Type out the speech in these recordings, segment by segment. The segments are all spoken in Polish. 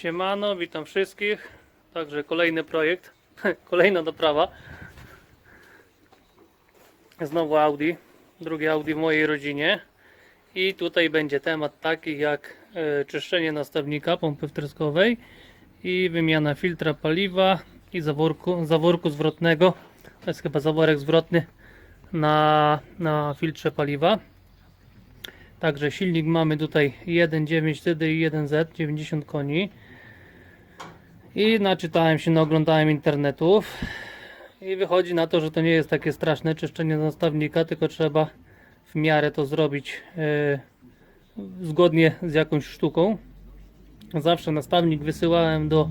Siemano, witam wszystkich. Także kolejny projekt, kolejna doprawa. Znowu Audi, drugie Audi w mojej rodzinie. I tutaj będzie temat taki jak e, czyszczenie nastawnika pompy wtryskowej i wymiana filtra paliwa i zaworku, zaworku zwrotnego. To jest chyba zaworek zwrotny na, na filtrze paliwa. Także silnik mamy tutaj 1.9 TDI 1Z 90 koni. I naczytałem się, naoglądałem internetów. I wychodzi na to, że to nie jest takie straszne czyszczenie nastawnika, tylko trzeba w miarę to zrobić e, zgodnie z jakąś sztuką. Zawsze nastawnik wysyłałem do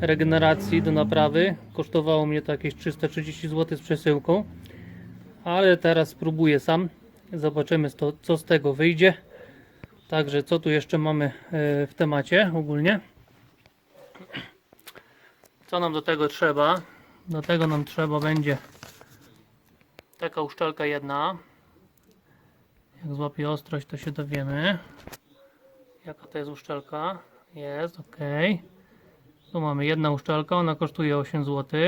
regeneracji, do naprawy. Kosztowało mnie to jakieś 330 zł z przesyłką. Ale teraz spróbuję sam. Zobaczymy co, co z tego wyjdzie. Także co tu jeszcze mamy e, w temacie ogólnie. Co nam do tego trzeba? Do tego nam trzeba będzie taka uszczelka jedna. Jak złapie ostrość, to się dowiemy. Jaka to jest uszczelka? Jest, ok. Tu mamy jedna uszczelka, ona kosztuje 8 zł.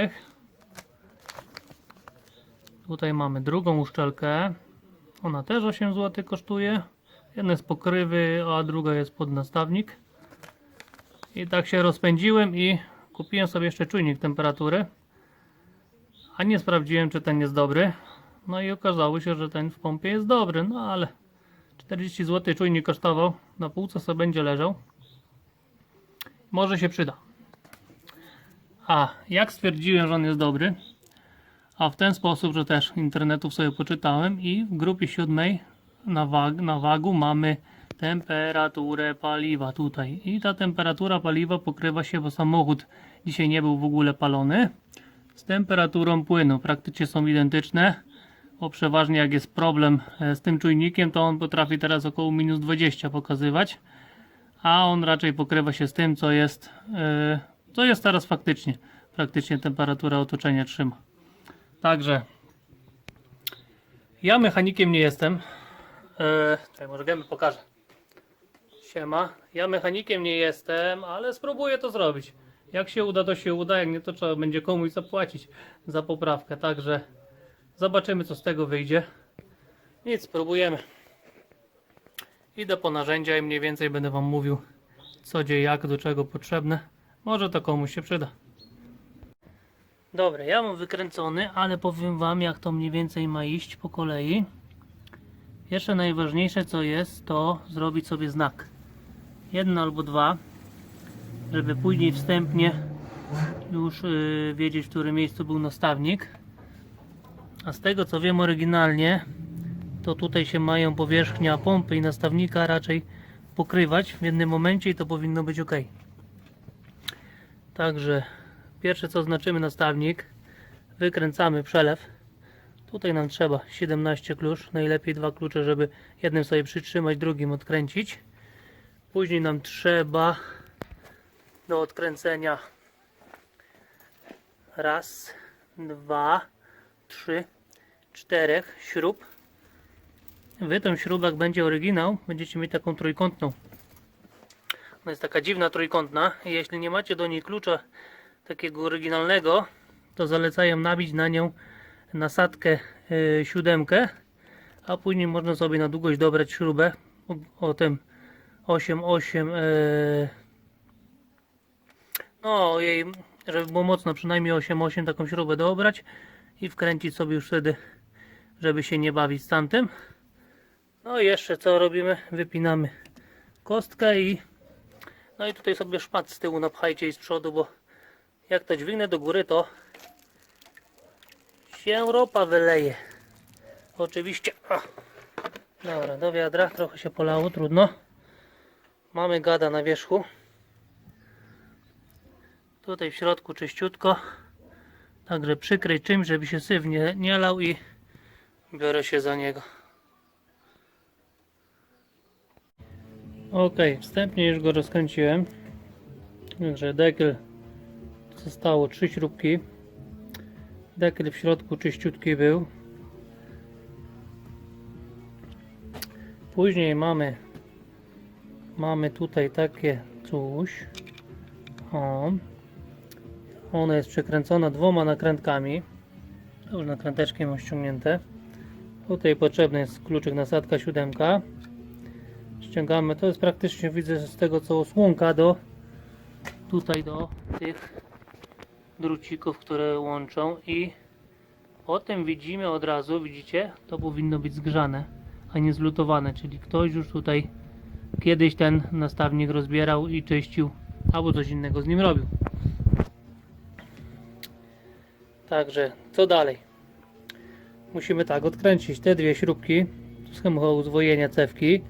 Tutaj mamy drugą uszczelkę. Ona też 8 zł kosztuje. Jedna jest pokrywy, a druga jest pod nastawnik. I tak się rozpędziłem i kupiłem sobie jeszcze czujnik temperatury. A nie sprawdziłem, czy ten jest dobry. No i okazało się, że ten w pompie jest dobry. No ale 40 zł czujnik kosztował. Na półce sobie będzie leżał. Może się przyda. A jak stwierdziłem, że on jest dobry? A w ten sposób, że też internetów sobie poczytałem i w grupie siódmej na, wag, na wagu mamy temperaturę paliwa tutaj. I ta temperatura paliwa pokrywa się, bo samochód dzisiaj nie był w ogóle palony, z temperaturą płynu. Praktycznie są identyczne, bo przeważnie jak jest problem e, z tym czujnikiem, to on potrafi teraz około minus 20 pokazywać, a on raczej pokrywa się z tym, co jest, e, co jest teraz faktycznie. Praktycznie temperatura otoczenia trzyma. Także ja mechanikiem nie jestem. Eee, czekaj, może gemy pokażę. Siema. Ja mechanikiem nie jestem, ale spróbuję to zrobić. Jak się uda, to się uda. Jak nie, to trzeba będzie komuś zapłacić za poprawkę. Także zobaczymy, co z tego wyjdzie. Nic, spróbujemy. Idę po narzędzia i mniej więcej będę Wam mówił, co gdzie, jak, do czego potrzebne. Może to komuś się przyda. Dobra, ja mam wykręcony, ale powiem Wam, jak to mniej więcej ma iść po kolei. Jeszcze najważniejsze co jest, to zrobić sobie znak. Jedno albo dwa, żeby później wstępnie już yy, wiedzieć, w którym miejscu był nastawnik. A z tego co wiem oryginalnie, to tutaj się mają powierzchnia pompy i nastawnika raczej pokrywać w jednym momencie i to powinno być ok. Także Pierwsze co znaczymy nastawnik, wykręcamy przelew. Tutaj nam trzeba 17 klucz, najlepiej dwa klucze, żeby jednym sobie przytrzymać, drugim odkręcić. Później nam trzeba do odkręcenia raz, dwa, trzy, czterech śrub. W tym śrubach będzie oryginał, będziecie mieć taką trójkątną. Ona jest taka dziwna trójkątna. Jeśli nie macie do niej klucza takiego oryginalnego, to zalecają nabić na nią nasadkę yy, siódemkę, a później można sobie na długość dobrać śrubę o, o tym 8,8 yy, no jej, żeby było mocno, przynajmniej 8,8 taką śrubę dobrać i wkręcić sobie już wtedy, żeby się nie bawić z tamtym. No i jeszcze co robimy? Wypinamy kostkę i no i tutaj sobie szpat z tyłu napchajcie i z przodu, bo jak to dźwignę do góry, to się ropa wyleje. Oczywiście. O. Dobra, do wiadra. Trochę się polało, trudno. Mamy gada na wierzchu. Tutaj w środku czyściutko. Także przykryj czymś, żeby się syf nie, nie lał i biorę się za niego. Ok, wstępnie już go rozkręciłem. Także dekiel Zostało trzy śrubki. Dekiel w środku czyściutki był. Później mamy mamy tutaj takie coś. O. Ona jest przekręcona dwoma nakrętkami. To Już nakręteczki mam ściągnięte. Tutaj potrzebny jest kluczyk nasadka siódemka. Ściągamy. To jest praktycznie widzę z tego co osłonka do tutaj do tych drucików, które łączą i potem widzimy od razu, widzicie, to powinno być zgrzane, a nie zlutowane, czyli ktoś już tutaj kiedyś ten nastawnik rozbierał i czyścił, albo coś innego z nim robił. Także, co dalej? Musimy tak odkręcić te dwie śrubki schemu uzwojenia cewki.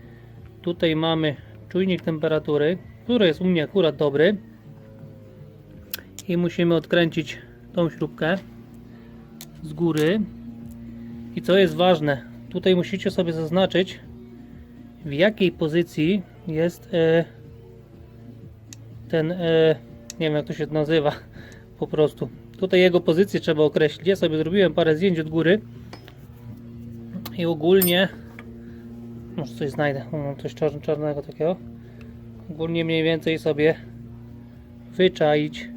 Tutaj mamy czujnik temperatury, który jest u mnie akurat dobry. I musimy odkręcić tą śrubkę z góry. I co jest ważne, tutaj musicie sobie zaznaczyć w jakiej pozycji jest e, ten, e, nie wiem jak to się nazywa po prostu. Tutaj jego pozycję trzeba określić. Ja sobie zrobiłem parę zdjęć od góry i ogólnie może coś znajdę, mam coś czarn- czarnego takiego. Ogólnie mniej więcej sobie wyczaić.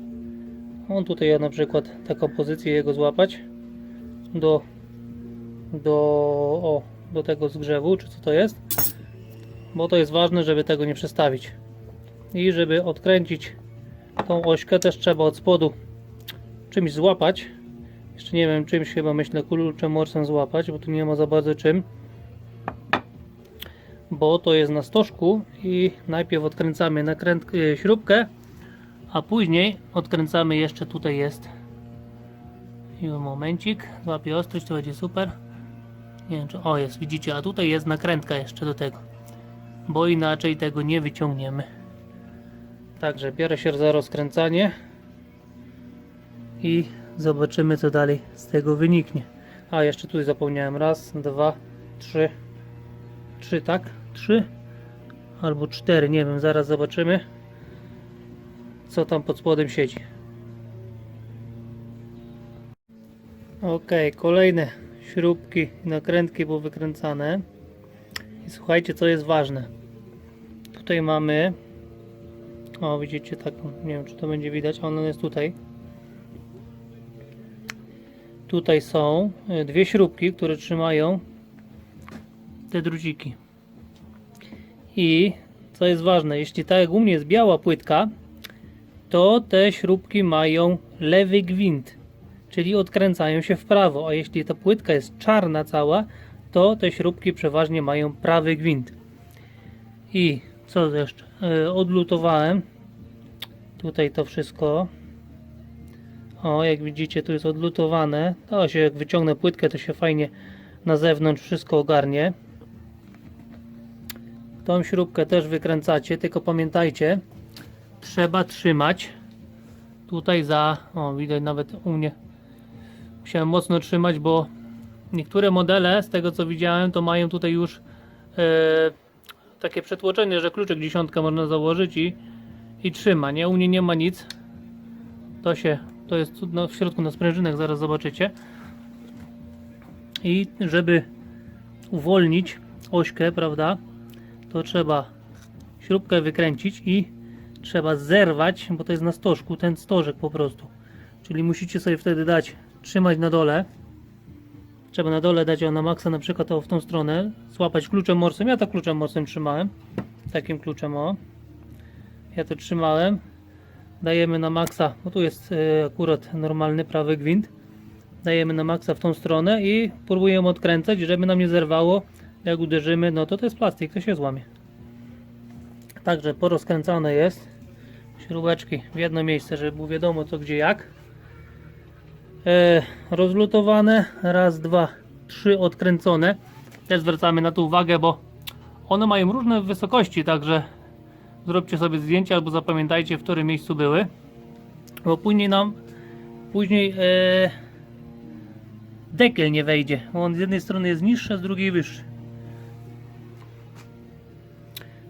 On tutaj ja na przykład taką pozycję jego złapać do do o, do tego zgrzewu, czy co to jest. Bo to jest ważne, żeby tego nie przestawić. I żeby odkręcić tą ośkę też trzeba od spodu czymś złapać. Jeszcze nie wiem czymś chyba myślę kluczem morsem złapać, bo tu nie ma za bardzo czym. Bo to jest na stożku i najpierw odkręcamy nakręt, e, śrubkę, a później odkręcamy jeszcze tutaj jest. I momencik, złapię ostrość, to będzie super. Nie wiem czy, o jest, widzicie, a tutaj jest nakrętka jeszcze do tego. Bo inaczej tego nie wyciągniemy. Także biorę się za rozkręcanie i zobaczymy co dalej z tego wyniknie. A jeszcze tutaj zapomniałem. Raz, dwa, trzy. Trzy, tak? Trzy albo cztery, nie wiem, zaraz zobaczymy co tam pod spodem siedzi. Ok, kolejne śrubki nakrętki były wykręcane. I słuchajcie, co jest ważne. Tutaj mamy. O, widzicie taką, nie wiem czy to będzie widać, ona jest tutaj. Tutaj są y, dwie śrubki, które trzymają te druciki. I co jest ważne, jeśli tak jak u mnie jest biała płytka, to te śrubki mają lewy gwint, czyli odkręcają się w prawo, a jeśli ta płytka jest czarna cała, to te śrubki przeważnie mają prawy gwint. I co jeszcze? E, odlutowałem tutaj to wszystko. O, jak widzicie, tu jest odlutowane. To się, jak wyciągnę płytkę, to się fajnie na zewnątrz wszystko ogarnie. Tą śrubkę też wykręcacie, tylko pamiętajcie, trzeba trzymać tutaj za, o widać nawet u mnie musiałem mocno trzymać, bo niektóre modele z tego co widziałem to mają tutaj już e, takie przetłoczenie, że kluczyk dziesiątka można założyć i, i trzyma, nie? U mnie nie ma nic to się, to jest no, w środku na sprężynach, zaraz zobaczycie i żeby uwolnić ośkę, prawda to trzeba śrubkę wykręcić i trzeba zerwać, bo to jest na stożku, ten stożek po prostu. Czyli musicie sobie wtedy dać, trzymać na dole. Trzeba na dole dać ją na maksa, na przykład o w tą stronę, złapać kluczem morsem. Ja to kluczem morsem trzymałem. Takim kluczem o. Ja to trzymałem. Dajemy na maksa, bo tu jest e, akurat normalny prawy gwint. Dajemy na maksa w tą stronę i próbujemy odkręcać, żeby nam nie zerwało. Jak uderzymy, no to to jest plastik, to się złamie. Także porozkręcane jest śrubeczki w jedno miejsce, żeby było wiadomo co gdzie jak. E, rozlutowane, raz, dwa, trzy odkręcone. Też zwracamy na to uwagę, bo one mają różne wysokości, także zróbcie sobie zdjęcie albo zapamiętajcie w którym miejscu były. Bo później nam później e, dekiel nie wejdzie. On z jednej strony jest niższy, a z drugiej wyższy.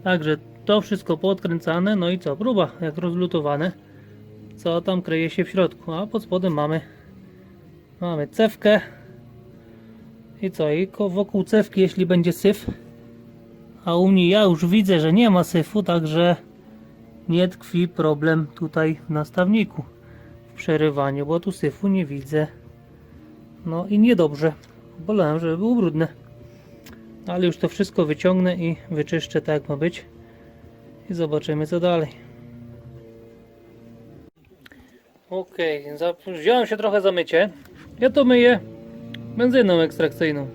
Także to wszystko podkręcane, no i co? Próba, jak rozlutowane, co tam kryje się w środku. A pod spodem mamy mamy cewkę i co? I wokół cewki, jeśli będzie syf, a u mnie ja już widzę, że nie ma syfu, także nie tkwi problem tutaj w nastawniku, w przerywaniu, bo tu syfu nie widzę. No i niedobrze. Bolałem, żeby było brudne. Ale już to wszystko wyciągnę i wyczyszczę tak jak ma być. I zobaczymy co dalej. Okay, wziąłem się trochę za mycie. Ja to myję benzyną ekstrakcyjną.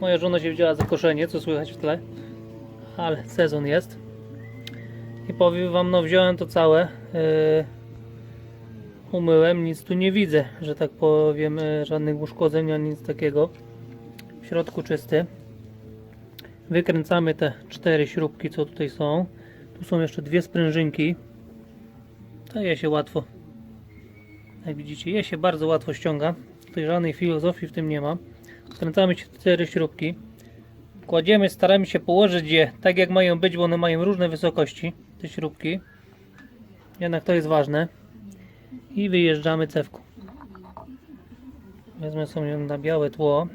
Moja żona się wzięła za koszenie, co słychać w tle. Ale sezon jest. I powiem wam, no wziąłem to całe. Yy, umyłem, nic tu nie widzę, że tak powiem, yy, żadnych uszkodzeń, ani nic takiego. W środku czysty. Wykręcamy te cztery śrubki, co tutaj są. Tu są jeszcze dwie sprężynki. To je się łatwo. Jak widzicie, je się bardzo łatwo ściąga. Tutaj żadnej filozofii w tym nie ma. Wkręcamy cztery śrubki. Kładziemy, staramy się położyć je tak jak mają być, bo one mają różne wysokości, te śrubki. Jednak to jest ważne. I wyjeżdżamy cewką. Wezmę sobie na białe tło.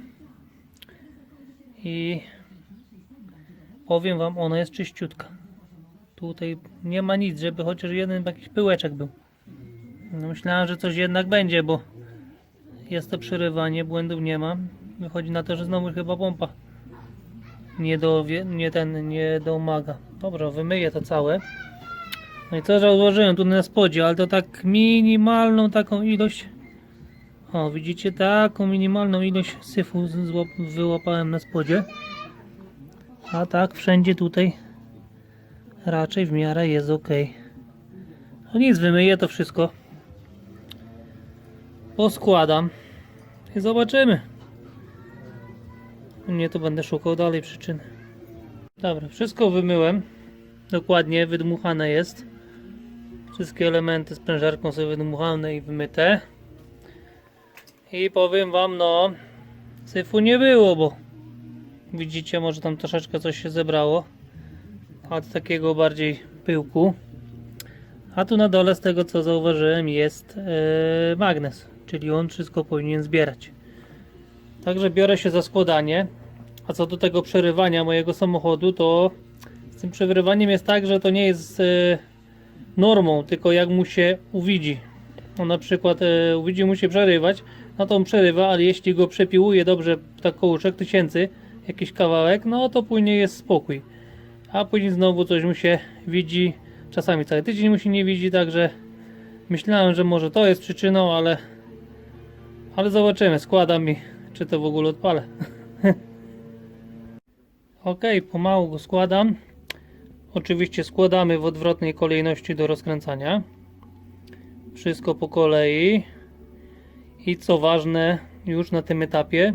I powiem Wam, ona jest czyściutka. Tutaj nie ma nic, żeby chociaż jeden jakiś pyłeczek był. No myślałem, że coś jednak będzie, bo jest to przerywanie, błędów nie ma. Wychodzi na to, że znowu chyba pompa nie, do, nie ten nie domaga. Dobra, wymyję to całe. No i co zauważyłem tu na spodzie, ale to tak minimalną taką ilość. O, widzicie, taką minimalną ilość syfu wyłapałem na spodzie. A tak, wszędzie tutaj raczej w miarę jest ok. No nic, wymyję to wszystko. Poskładam i zobaczymy. Nie, to będę szukał dalej przyczyny. Dobra, wszystko wymyłem. Dokładnie, wydmuchane jest. Wszystkie elementy sprężarką są wydmuchane i wymyte. I powiem wam, no, syfu nie było, bo widzicie, może tam troszeczkę coś się zebrało. Od takiego bardziej pyłku. A tu na dole, z tego co zauważyłem, jest yy, magnes, czyli on wszystko powinien zbierać. Także biorę się za składanie. A co do tego przerywania mojego samochodu, to z tym przerywaniem jest tak, że to nie jest e, normą, tylko jak mu się uwidzi. On na przykład e, uwidzi mu się przerywać, no to on przerywa, ale jeśli go przepiłuje dobrze tak koło 3000, jakiś kawałek, no to później jest spokój. A później znowu coś mu się widzi, czasami cały tydzień mu się nie widzi, także myślałem, że może to jest przyczyną, ale ale zobaczymy, składam i czy to w ogóle odpalę. ok, pomału go składam. Oczywiście składamy w odwrotnej kolejności do rozkręcania. Wszystko po kolei. I co ważne, już na tym etapie,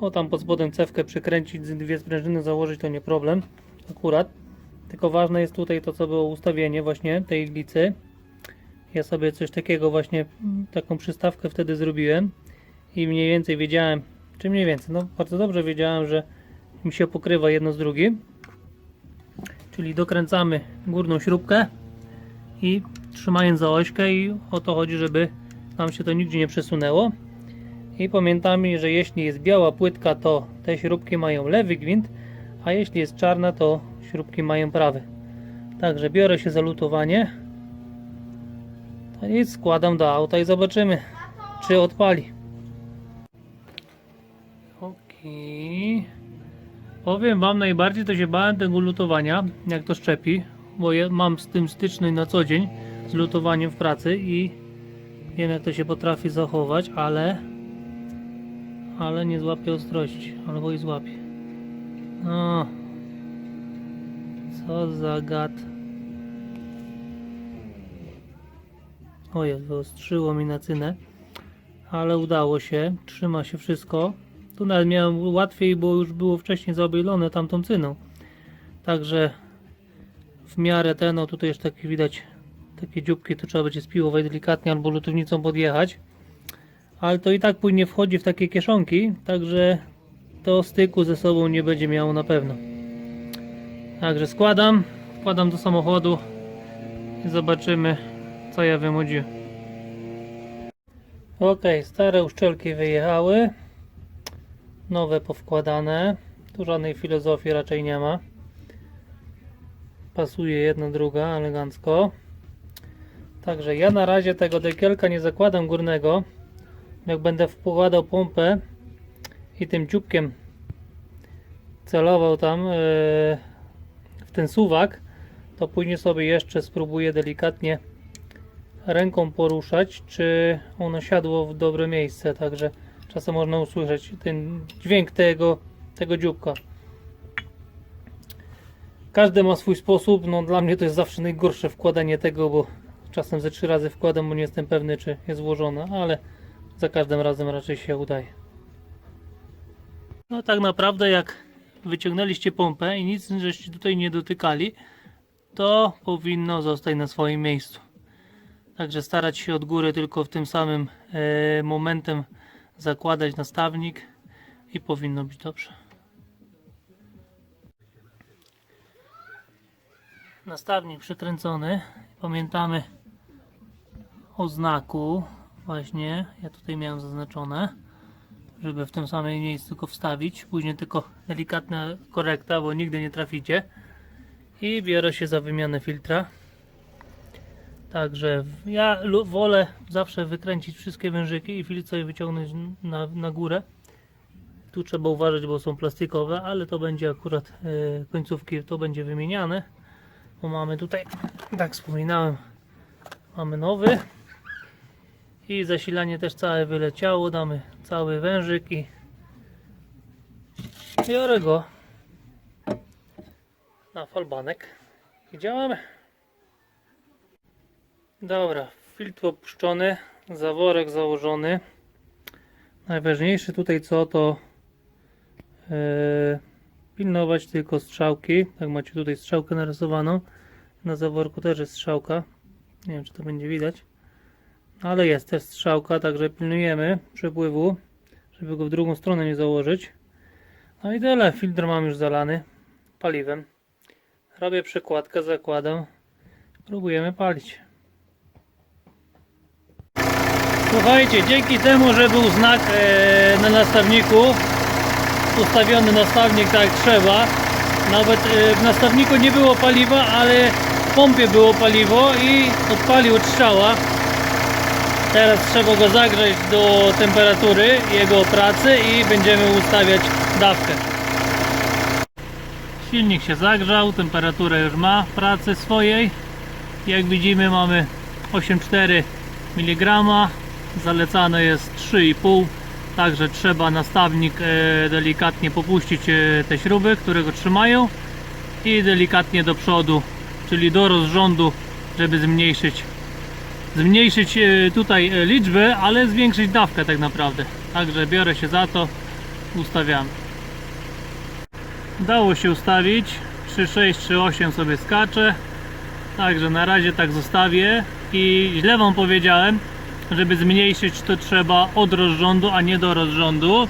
o tam pod spodem cewkę przykręcić, dwie sprężyny założyć to nie problem, akurat. Tylko ważne jest tutaj to, co było ustawienie właśnie tej iglicy. Ja sobie coś takiego właśnie, taką przystawkę wtedy zrobiłem i mniej więcej wiedziałem, czy mniej więcej, no bardzo dobrze wiedziałem, że mi się pokrywa jedno z drugim. Czyli dokręcamy górną śrubkę i trzymając za ośkę i o to chodzi, żeby nam się to nigdzie nie przesunęło. I pamiętamy, że jeśli jest biała płytka, to te śrubki mają lewy gwint, a jeśli jest czarna, to śrubki mają prawy. Także biorę się za lutowanie. To nic, składam do auta i zobaczymy, czy odpali. Okej. Powiem Wam, najbardziej to się bałem tego lutowania, jak to szczepi, bo ja mam z tym styczność na co dzień, z lutowaniem w pracy i wiem jak to się potrafi zachować, ale ale nie złapie ostrości, albo i złapie. No. Co za gad. O jest, wyostrzyło mi na cynę, ale udało się, trzyma się wszystko. Tu nawet miałem łatwiej, bo już było wcześniej zaobielone tamtą cyną. Także w miarę ten, no tutaj już takie widać takie dzióbki, to trzeba będzie spiłować delikatnie albo lutownicą podjechać. Ale to i tak później wchodzi w takie kieszonki, także to styku ze sobą nie będzie miało na pewno. Także składam, wkładam do samochodu i zobaczymy co ja wymodziłem. Ok, stare uszczelki wyjechały nowe powkładane. Tu żadnej filozofii raczej nie ma. pasuje jedna druga elegancko. Także ja na razie tego dekielka nie zakładam górnego. Jak będę wkładał pompę i tym dzióbkiem celował tam e, w ten suwak, to później sobie jeszcze spróbuję delikatnie ręką poruszać, czy ono siadło w dobre miejsce. Także czasem można usłyszeć ten dźwięk tego, tego dzióbka. Każdy ma swój sposób. No, dla mnie to jest zawsze najgorsze wkładanie tego, bo czasem ze trzy razy wkładam, bo nie jestem pewny, czy jest włożona, ale za każdym razem raczej się udaje. No tak naprawdę jak wyciągnęliście pompę i nic żeście tutaj nie dotykali, to powinno zostać na swoim miejscu. Także starać się od góry tylko w tym samym e, momentem zakładać nastawnik i powinno być dobrze. Nastawnik przykręcony. Pamiętamy o znaku. Właśnie, ja tutaj miałem zaznaczone, żeby w tym samym miejscu go wstawić. Później tylko delikatna korekta, bo nigdy nie traficie. I biorę się za wymianę filtra. Także ja wolę zawsze wykręcić wszystkie wężyki i filtr sobie wyciągnąć na, na górę. Tu trzeba uważać, bo są plastikowe, ale to będzie akurat e, końcówki, to będzie wymieniane. Bo mamy tutaj, tak wspominałem, mamy nowy. I zasilanie też całe wyleciało. Damy cały wężyk i biorę go na falbanek i działamy. Dobra, filtr opuszczony, zaworek założony. Najważniejsze tutaj co to e, pilnować tylko strzałki. Tak macie tutaj strzałkę narysowaną. Na zaworku też jest strzałka. Nie wiem czy to będzie widać. Ale jest też strzałka, także pilnujemy przepływu, żeby go w drugą stronę nie założyć. No i tyle. Filtr mam już zalany paliwem. Robię przekładkę, zakładam. Próbujemy palić. Słuchajcie, dzięki temu, że był znak e, na nastawniku, ustawiony nastawnik tak trzeba, nawet e, w nastawniku nie było paliwa, ale w pompie było paliwo i odpalił od strzała. Teraz trzeba go zagrzać do temperatury jego pracy i będziemy ustawiać dawkę. Silnik się zagrzał, temperaturę już ma pracy swojej. Jak widzimy mamy 8,4 mg, zalecane jest 3,5 Także trzeba nastawnik e, delikatnie popuścić e, te śruby, które go trzymają i delikatnie do przodu, czyli do rozrządu, żeby zmniejszyć zmniejszyć e, tutaj liczbę, ale zwiększyć dawkę tak naprawdę. Także biorę się za to, ustawiamy. Dało się ustawić 3,6, 3,8 sobie skacze. Także na razie tak zostawię i źle wam powiedziałem, żeby zmniejszyć to trzeba od rozrządu, a nie do rozrządu.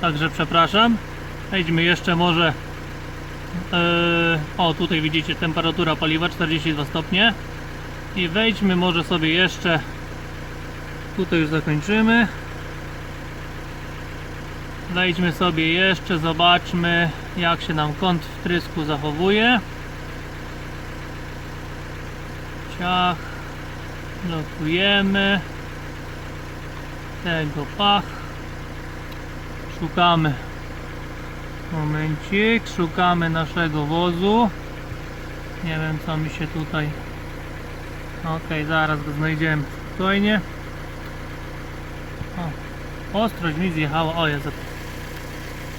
Także przepraszam. Wejdźmy jeszcze może. Yy, o, tutaj widzicie temperatura paliwa 42 stopnie. I wejdźmy może sobie jeszcze. Tutaj już zakończymy. Wejdźmy sobie jeszcze, zobaczmy jak się nam kąt wtrysku zachowuje. Ciach. Blokujemy tego pach. Szukamy. Momencik, szukamy naszego wozu. Nie wiem co mi się tutaj. Ok, zaraz go znajdziemy spokojnie. O, ostrość mi zjechała. O, jest.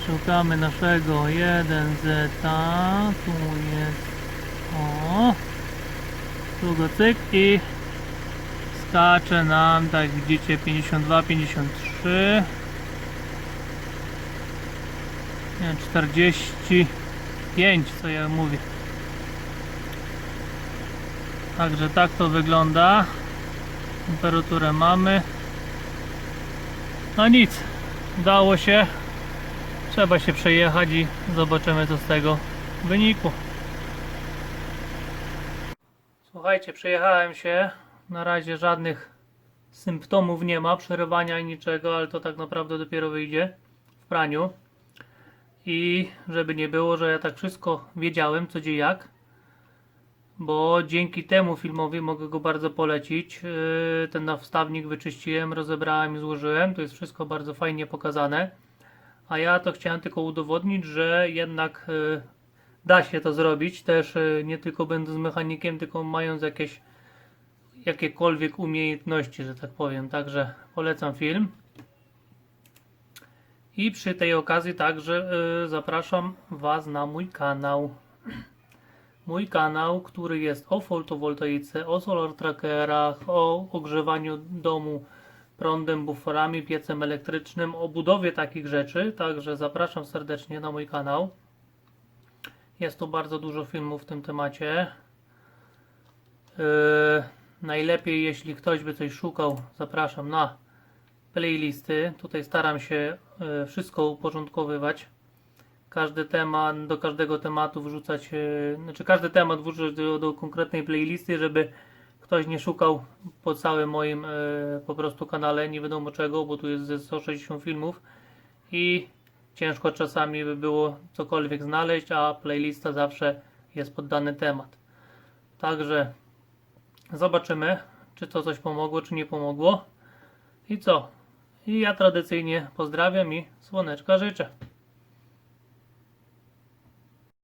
Szukamy naszego 1Z. Tu jest. O. Tu go cyk i skacze nam, tak widzicie, 52, 53. Nie, 45, co ja mówię. Także tak to wygląda. Temperaturę mamy. No nic, udało się. Trzeba się przejechać i zobaczymy co z tego wynikło. Słuchajcie, przejechałem się. Na razie żadnych symptomów nie ma, przerywania i niczego, ale to tak naprawdę dopiero wyjdzie w praniu. I żeby nie było, że ja tak wszystko wiedziałem, co gdzie jak, bo dzięki temu filmowi mogę go bardzo polecić. Yy, Ten wstawnik wyczyściłem, rozebrałem i złożyłem. To jest wszystko bardzo fajnie pokazane. A ja to chciałem tylko udowodnić, że jednak yy, da się to zrobić. Też yy, nie tylko będąc mechanikiem, tylko mając jakieś jakiekolwiek umiejętności, że tak powiem. Także polecam film. I przy tej okazji także y, zapraszam Was na mój kanał. Mój kanał, który jest o fotowoltaice, o solar trackerach, o ogrzewaniu domu prądem, buforami, piecem elektrycznym, o budowie takich rzeczy. Także zapraszam serdecznie na mój kanał. Jest tu bardzo dużo filmów w tym temacie. Yy, najlepiej, jeśli ktoś by coś szukał, zapraszam na playlisty. Tutaj staram się e, wszystko uporządkowywać. Każdy temat, do każdego tematu wrzucać, e, znaczy każdy temat wrzucać do, do konkretnej playlisty, żeby ktoś nie szukał po całym moim e, po prostu kanale, nie wiadomo czego, bo tu jest ze 160 filmów i ciężko czasami by było cokolwiek znaleźć, a playlista zawsze jest pod dany temat. Także zobaczymy, czy to coś pomogło, czy nie pomogło. I co? I ja tradycyjnie pozdrawiam i słoneczka życzę.